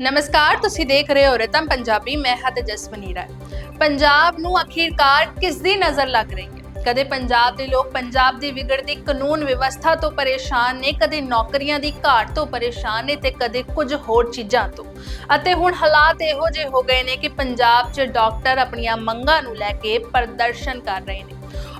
ਨਮਸਕਾਰ, ਤੁਸੀਂ ਦੇਖ ਰਹੇ ਹੋ ਰਤਮ ਪੰਜਾਬੀ, ਮੈਂ ਹਾਂ ਤੇਜਸਵਨੀ ਰਾਏ। ਪੰਜਾਬ ਨੂੰ ਅਖੀਰਕਾਰ ਕਿਸ ਦੀ ਨਜ਼ਰ ਲੱਗ ਰਹੀ ਹੈ? ਕਦੇ ਪੰਜਾਬ ਦੇ ਲੋਕ ਪੰਜਾਬ ਦੀ ਵਿਗੜਦੀ ਕਾਨੂੰਨ ਵਿਵਸਥਾ ਤੋਂ ਪਰੇਸ਼ਾਨ ਨੇ, ਕਦੇ ਨੌਕਰੀਆਂ ਦੀ ਘਾਟ ਤੋਂ ਪਰੇਸ਼ਾਨ ਨੇ ਤੇ ਕਦੇ ਕੁਝ ਹੋਰ ਚੀਜ਼ਾਂ ਤੋਂ। ਅਤੇ ਹੁਣ ਹਾਲਾਤ ਇਹੋ ਜਿਹੇ ਹੋ ਗਏ ਨੇ ਕਿ ਪੰਜਾਬ 'ਚ ਡਾਕਟਰ ਆਪਣੀਆਂ ਮੰਗਾਂ ਨੂੰ ਲੈ ਕੇ ਪ੍ਰਦਰਸ਼ਨ ਕਰ ਰਹੇ ਨੇ।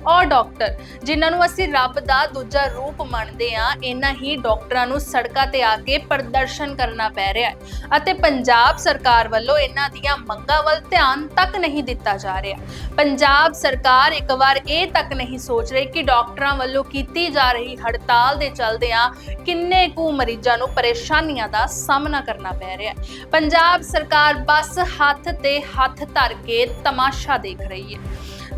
ਔਰ ਡਾਕਟਰ, ਜਿਨ੍ਹਾਂ ਨੂੰ ਅਸੀਂ ਰੱਬ ਦਾ ਦੂਜਾ ਰੂਪ ਮੰਨਦੇ ਆ ਇਹਨਾਂ ਹੀ ਡਾਕਟਰਾਂ ਨੂੰ ਸੜਕਾਂ ਤੇ ਆ ਕੇ ਪ੍ਰਦਰਸ਼ਨ ਕਰਨਾ ਪੈ ਰਿਹਾ ਹੈ ਅਤੇ ਪੰਜਾਬ ਸਰਕਾਰ ਵੱਲੋਂ ਇਹਨਾਂ ਦੀਆਂ ਮੰਗਾਂ ਵੱਲ ਧਿਆਨ ਤੱਕ ਨਹੀਂ ਦਿੱਤਾ ਜਾ ਰਿਹਾ। ਪੰਜਾਬ ਸਰਕਾਰ ਇੱਕ ਵਾਰ ਇਹ ਤੱਕ ਨਹੀਂ ਸੋਚ ਰਹੀ ਕਿ ਡਾਕਟਰਾਂ ਵੱਲੋਂ ਕੀਤੀ ਜਾ ਰਹੀ ਹੜਤਾਲ ਦੇ ਚੱਲਦਿਆਂ ਕਿੰਨੇ ਕੁ ਮਰੀਜ਼ਾਂ ਨੂੰ ਪਰੇਸ਼ਾਨੀਆਂ ਦਾ ਸਾਹਮਣਾ ਕਰਨਾ ਪੈ ਰਿਹਾ ਹੈ। ਪੰਜਾਬ ਸਰਕਾਰ ਬਸ ਹੱਥ ਤੇ ਹੱਥ ਧਰ ਕੇ ਤਮਾਸ਼ਾ ਦੇਖ ਰਹੀ ਹੈ।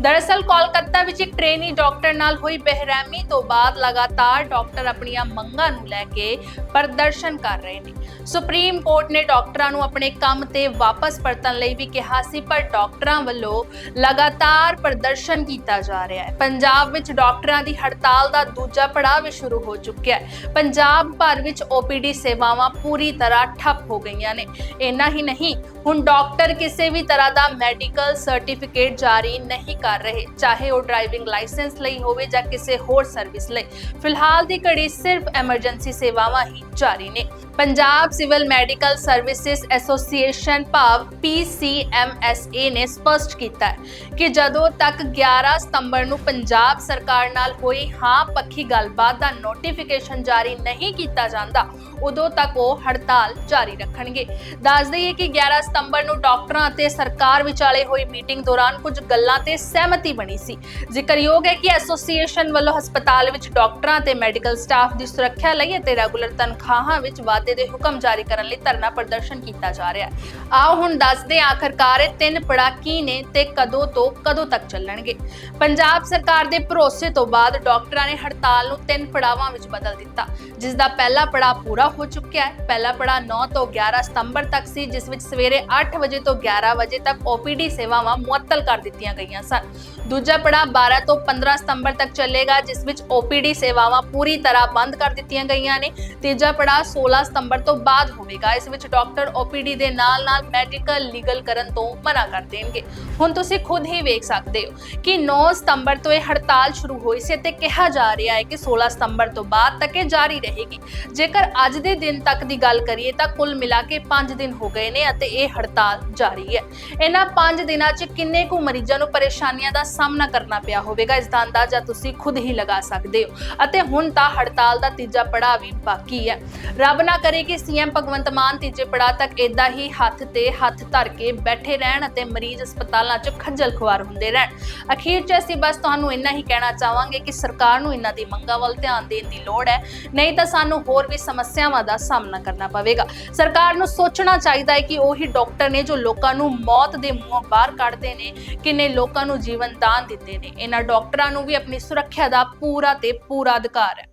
ਦਰਅਸਲ ਕੋਲਕਾਤਾ ਵਿੱਚ ਇੱਕ ਟ੍ਰੇਨੀ ਡਾਕਟਰ ਨਾਲ ਹੋਈ ਬਹਿਰਾਮੀ ਤੋਂ ਬਾਅਦ ਲਗਾਤਾਰ ਡਾਕਟਰ ਆਪਣੀਆਂ ਮੰਗਾਂ ਨੂੰ ਲੈ ਕੇ ਪ੍ਰਦਰਸ਼ਨ ਕਰ ਰਹੇ ਨੇ। ਸੁਪਰੀਮ ਕੋਰਟ ਨੇ ਡਾਕਟਰਾਂ ਨੂੰ ਆਪਣੇ ਕੰਮ ਤੇ ਵਾਪਸ ਪਰਤਣ ਲਈ ਵੀ ਕਿਹਾ ਸੀ, ਪਰ ਡਾਕਟਰਾਂ ਵੱਲੋਂ ਲਗਾਤਾਰ ਪ੍ਰਦਰਸ਼ਨ ਕੀਤਾ ਜਾ ਰਿਹਾ ਹੈ। ਪੰਜਾਬ ਵਿੱਚ ਡਾਕਟਰਾਂ ਦੀ ਹੜਤਾਲ ਦਾ ਦੂਜਾ ਪੜਾਅ ਵੀ ਸ਼ੁਰੂ ਹੋ ਚੁੱਕਿਆ ਹੈ। ਪੰਜਾਬ ਭਰ ਵਿੱਚ OPD ਸੇਵਾਵਾਂ ਪੂਰੀ ਤਰ੍ਹਾਂ ਠੱਪ ਹੋ ਗਈਆਂ ਨੇ। ਇੰਨਾ ਹੀ ਨਹੀਂ, ਹੁਣ ਡਾਕਟਰ ਕਿਸੇ ਵੀ ਤਰ੍ਹਾਂ ਦਾ ਮੈਡੀਕਲ ਸਰਟੀਫਿਕੇਟ ਜਾਰੀ ਨਹੀਂ ਕਰ ਰਹੇ, ਚਾਹੇ ਉਹ ਡਰਾਈਵਿੰਗ ਲਾਇਸੈਂਸ ਲਈ ਹੋਵੇ ਜਾਂ ਕਿਸੇ ਹੋਰ ਸਰਵਿਸ ਲਈ। ਫਿਲਹਾਲ ਦੀ ਘੜੀ ਸਿਰਫ ਐਮਰਜੈਂਸੀ ਸੇਵਾਵਾਂ ਹੀ ਜਾਰੀ ਨੇ। Punjab civil medical services association ਭਾਵ PCMSA ਨੇ ਸਪਸ਼ਟ ਕੀਤਾ ਹੈ ਕਿ ਜਦੋਂ ਤੱਕ 11 ਸਤੰਬਰ ਨੂੰ ਪੰਜਾਬ ਸਰਕਾਰ ਨਾਲ ਹੋਈ ਹਾਂ ਪੱਖੀ ਗੱਲਬਾਤ ਦਾ ਨੋਟੀਫਿਕੇਸ਼ਨ ਜਾਰੀ ਨਹੀਂ ਕੀਤਾ ਜਾਂਦਾ, ਉਦੋਂ ਤੱਕ ਉਹ ਹੜਤਾਲ ਜਾਰੀ ਰੱਖਣਗੇ। ਦੱਸ ਦਈਏ ਕਿ 11 ਸਤੰਬਰ ਨੂੰ ਡਾਕਟਰਾਂ ਅਤੇ ਸਰਕਾਰ ਵਿਚਾਲੇ ਹੋਈ ਮੀਟਿੰਗ ਦੌਰਾਨ ਕੁਝ ਗੱਲਾਂ ਤੇ ਸਹਿਮਤੀ ਬਣੀ ਸੀ। ਜ਼ਿਕਰਯੋਗ ਹੈ ਕਿ ਐਸੋਸੀਏਸ਼ਨ ਵੱਲੋਂ ਹਸਪਤਾਲ ਵਿੱਚ ਡਾਕਟਰਾਂ ਤੇ ਮੈਡੀਕਲ ਸਟਾਫ ਦੀ ਸੁਰੱਖਿਆ ਲਈ ਅਤੇ ਰੈਗੂਲਰ ਤਨਖਾਹਾਂ ਵਿੱਚ ਵਾਧੇ ਦੇ ਹੁਕਮ ਜਾਰੀ ਕਰਨ ਲਈ ਧਰਨਾ ਪ੍ਰਦਰਸ਼ਨ ਕੀਤਾ ਜਾ ਰਿਹਾ ਹੈ। ਆਓ ਹੁਣ ਦੱਸਦੇ ਹਾਂ ਆਖਰਕਾਰ ਇਹ ਤਿੰਨ ਪੜਾਅ ਕੀ ਨੇ ਤੇ ਕਦੋਂ ਤੋਂ ਕਦੋਂ ਤੱਕ ਚੱਲਣਗੇ। ਪੰਜਾਬ ਸਰਕਾਰ ਦੇ ਭਰੋਸੇ ਤੋਂ ਬਾਅਦ ਡਾਕਟਰਾਂ ਨੇ ਹੜਤਾਲ ਨੂੰ ਤਿੰਨ ਪੜਾਵਾਂ ਵਿੱਚ ਬਦਲ ਦਿੱਤਾ। ਜਿਸ ਦਾ ਪਹਿਲਾ ਪੜਾਅ ਪੂਰਾ ਹੋ ਚੁੱਕਿਆ ਹੈ। ਪਹਿਲਾ ਪੜਾਅ 9 ਤੋਂ 11 ਸਤੰਬਰ ਤੱਕ ਸੀ, ਜਿਸ ਵਿੱਚ ਸਵੇਰੇ 8 ਵਜੇ ਤੋਂ 11 ਵਜੇ ਤੱਕ OPD ਸੇਵਾਵਾਂ ਮੁਅੱਤਲ ਕਰ ਦਿੱਤੀਆਂ ਗਈਆਂ ਸਨ। ਦੂਜਾ ਪੜਾਅ 12 ਤੋਂ 15 ਸਤੰਬਰ ਤੱਕ ਚੱਲੇਗਾ, ਜਿਸ ਵਿੱਚ OPD ਸੇਵਾਵਾਂ ਪੂਰੀ ਤਰ੍ਹਾਂ ਬੰਦ ਕਰ ਦਿੱਤੀਆਂ ਗਈਆਂ ਨੇ। ਤੀਜਾ ਪੜਾਅ 16 ਸਤੰਬਰ ਤੋਂ ਬਾਅਦ ਹੋਵੇਗਾ, ਇਸ ਵਿੱਚ ਡਾਕਟਰ OPD ਦੇ ਨਾਲ-ਨਾਲ ਮੈਡੀਕਲ, ਲੀਗਲ ਕਰਨ ਤੋਂ ਮਨਾ ਕਰ ਦੇਣਗੇ। ਹੁਣ ਤੁਸੀਂ ਖੁਦ ਹੀ ਵੇਖ ਸਕਦੇ ਹੋ ਕਿ 9 ਸਤੰਬਰ ਤੋਂ ਇਹ ਹੜਤਾਲ ਸ਼ੁਰੂ ਹੋਈ ਸੀ ਤੇ ਕਿਹਾ ਜਾ ਰਿਹਾ ਹੈ ਕਿ 16 ਸਤੰਬਰ ਤੋਂ ਬਾਅਦ ਤੱਕ ਇਹ ਜਾਰੀ ਰਹੇਗੀ। ਜੇਕਰ ਅੱਜ ਦੇ ਦਿਨ ਤੱਕ ਦੀ ਗੱਲ ਕਰੀਏ ਤਾਂ ਕੁੱਲ ਮਿਲਾ ਕੇ 5 ਦਿਨ ਹੋ ਗਏ ਨੇ ਅਤੇ ਇਹ ਹੜਤਾਲ ਜਾਰੀ ਹੈ। ਇਹਨਾਂ 5 ਦਿਨਾਂ 'ਚ ਕਿੰਨੇ ਕੁ ਮਰੀਜ਼ਾਂ ਨੂੰ ਪਰੇਸ਼ਾਨੀ ਪਰੇਸ਼ਾਨੀਆਂ ਦਾ ਸਾਹਮਣਾ ਕਰਨਾ ਪਿਆ ਹੋਵੇਗਾ, ਇਸ ਦਾ ਅੰਦਾਜ਼ਾ ਤੁਸੀਂ ਖੁਦ ਹੀ ਲਗਾ ਸਕਦੇ ਹੋ। ਅਤੇ ਹੁਣ ਤਾਂ ਹੜਤਾਲ ਦਾ ਤੀਜਾ ਪੜਾਅ ਵੀ ਬਾਕੀ ਹੈ। ਰੱਬ ਨਾ ਕਰੇ ਕਿ ਸੀਐਮ ਭਗਵੰਤ ਮਾਨ ਤੀਜੇ ਪੜਾਅ ਤੱਕ ਇਦਾਂ ਹੀ ਹੱਥ ਤੇ ਹੱਥ ਧਰ ਕੇ ਬੈਠੇ ਰਹਿਣ ਅਤੇ ਮਰੀਜ਼ ਹਸਪਤਾਲਾਂ 'ਚ ਖੱਜਲ ਖੁਆਰ ਹੁੰਦੇ ਰਹਿਣ। ਅਖੀਰ 'ਚ ਅਸੀਂ ਬਸ ਤੁਹਾਨੂੰ ਇੰਨਾ ਹੀ ਕਹਿਣਾ ਚਾਹਾਂਗੇ ਕਿ ਸਰਕਾਰ ਨੂੰ ਇਹਨਾਂ ਦੀ ਮੰਗਾਂ ਵੱਲ ਧਿਆਨ ਦੇਣ ਦੀ ਲੋੜ ਹੈ। ਨਹੀਂ ਤਾਂ ਸਾਨੂੰ ਹੋਰ ਵੀ ਸਮੱਸਿਆਵਾਂ ਦਾ ਸਾਹਮਣਾ ਕਰਨਾ ਪਵੇਗਾ। ਸਰਕਾਰ ਨੂੰ ਸੋਚਣਾ ਚਾਹੀਦਾ ਹੈ ਕਿ ਉਹੀ ਡਾਕਟਰ ਨੇ ਜੋ ਲੋਕਾਂ ਨੂੰ ਮੌਤ ਦੇ ਮੂੰਹੋਂ ਬਾਹਰ ਕੱਢਦੇ ਨੇ, ਕਿੰਨੇ ਲੋਕਾਂ ਨੂੰ ਜੀਵਨ ਦਾਨ ਦਿੰਦੇ ਨੇ। ਇਹਨਾਂ ਡਾਕਟਰਾਂ ਨੂੰ ਵੀ ਆਪਣੀ ਸੁਰੱਖਿਆ ਦਾ ਪੂਰਾ ਤੇ ਪੂਰਾ ਅਧਿਕਾਰ ਹੈ।